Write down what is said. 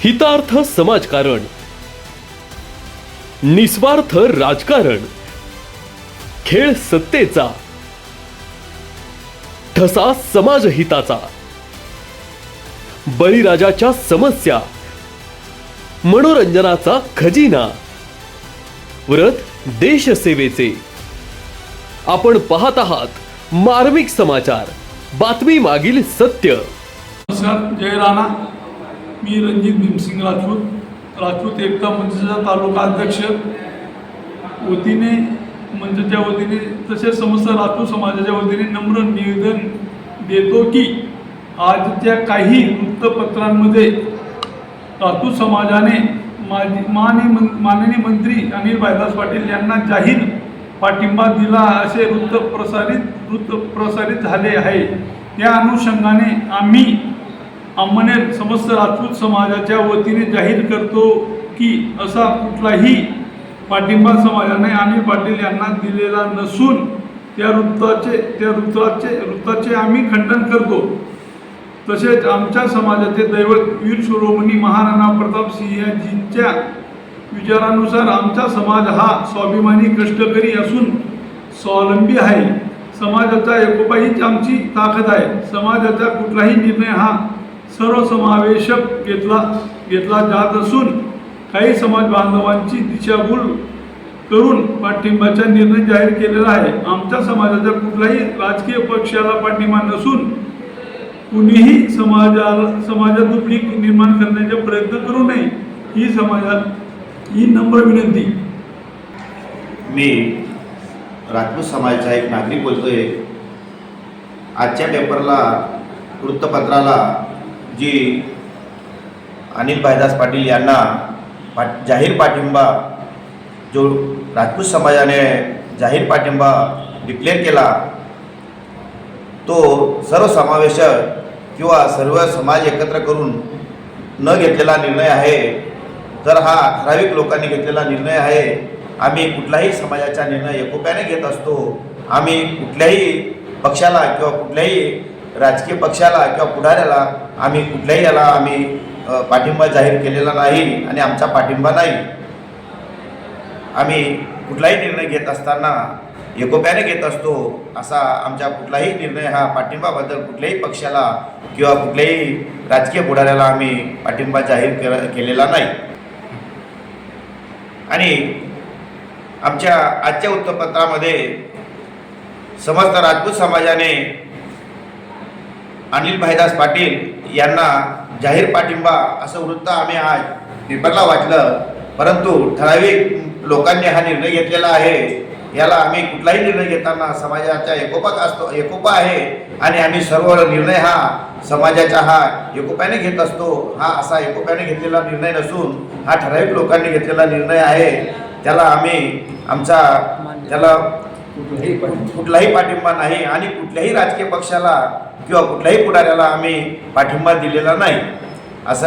हितार्थ समाजकारण निस्वार्थ राजकारण खेळ सत्तेचा ठसा समाजहिताचा बळीराजाच्या समस्या मनोरंजनाचा खजिना व्रत देशसेवेचे. आपण पाहत आहात मार्मिक समाचार बातमी मागील सत्य. नमस्कार जय राणा. मी रणजित भीमसिंग राजपूत राजपूत एकता मंचचा तालुका अध्यक्ष. वतीने मंचच्या वतीने तसेच समस्त राजपूत समाजाच्या वतीने नम्र निवेदन देतो की आजच्या काही वृत्तपत्रांमध्ये राजपूत समाजाने माजी माननीय मं माननीय मंत्री अनिल भाईदास पाटील यांना जाहीर पाठिंबा दिला असे वृत्त प्रसारित वृत्त प्रसारित झाले आहे. त्या अनुषंगाने आम्ही आम्हाने समस्त राजपूत समाजाच्या वतीने जाहीर करतो की असा कुठलाही पाठिंबा समाजाने आणि पाटील यांना दिलेला नसून त्या वृत्ताचे त्या वृत्ताचे वृत्ताचे आम्ही खंडन करतो. तसेच आमच्या समाजाचे दैवत वीर शिरोमणी महाराणा प्रताप सिंहजींच्या विचारानुसार आमचा समाज हा स्वाभिमानी कष्टकरी असून स्वावलंबी आहे. समाजाचा एकोपा हीच आमची ताकद आहे. समाजाचा कुठलाही निर्णय हा सर्वसमावेशक घेतला घेतला जात असून काही समाज बांधवांची दिशाभूल करून पाठिंबाचा निर्णय जाहीर केलेला आहे. आमच्या समाजाचा कुठलाही राजकीय पक्षाला पाठिंबा नसून कुणीही समाजाला समाजात दुपली निर्माण करण्याचा प्रयत्न करू नये ही समाजात ही नम्र विनंती. मी राजपूत समाजाचा एक नागरिक बोलतोय. आजच्या पेपरला वृत्तपत्राला जी अनिल भाईदास पाटील यांना पा जाहीर पाठिंबा जो राजपूत समाजाने जाहीर पाठिंबा डिक्लेअर केला तो सर्वसमावेशक किंवा सर्व समाज एकत्र करून न घेतलेला निर्णय आहे तर हा ठराविक लोकांनी घेतलेला निर्णय आहे. आम्ही कुठलाही समाजाचा निर्णय एकोप्याने घेत असतो. आम्ही कुठल्याही पक्षाला किंवा कुठल्याही राजकीय पक्षाला किंवा पुढाऱ्याला आम्ही कुठल्याही याला आम्ही पाठिंबा जाहीर केलेला नाही आणि आमचा पाठिंबा नाही. आम्ही कुठलाही निर्णय घेत असताना एकोप्याने घेत असतो असा आमचा कुठलाही निर्णय हा पाठिंबाबद्दल कुठल्याही पक्षाला किंवा कुठल्याही राजकीय पुढाऱ्याला आम्ही पाठिंबा जाहीर केलेला नाही. आणि आमच्या आजच्या वृत्तपत्रामध्ये समस्त राजपूत समाजाने अनिल भाईदास पाटील यांना जाहीर पाठिंबा असं वृत्त आम्ही आज पेपरला वाचलं. परंतु ठराविक लोकांनी हा निर्णय घेतलेला आहे. याला आम्ही कुठलाही निर्णय घेताना समाजाचा एकोपाच असतो एकोपा आहे. आणि आम्ही सर्व निर्णय हा समाजाचा हा एकोप्याने घेत असतो. हा असा एकोप्याने घेतलेला निर्णय नसून हा ठराविक लोकांनी घेतलेला निर्णय आहे. त्याला आम्ही आमचा त्याला कुठलाही पाठिंबा नाही आणि कुठल्याही राजकीय पक्षाला किंवा कुठल्याही पुढाऱ्याला आम्ही पाठिंबा दिलेला नाही. असं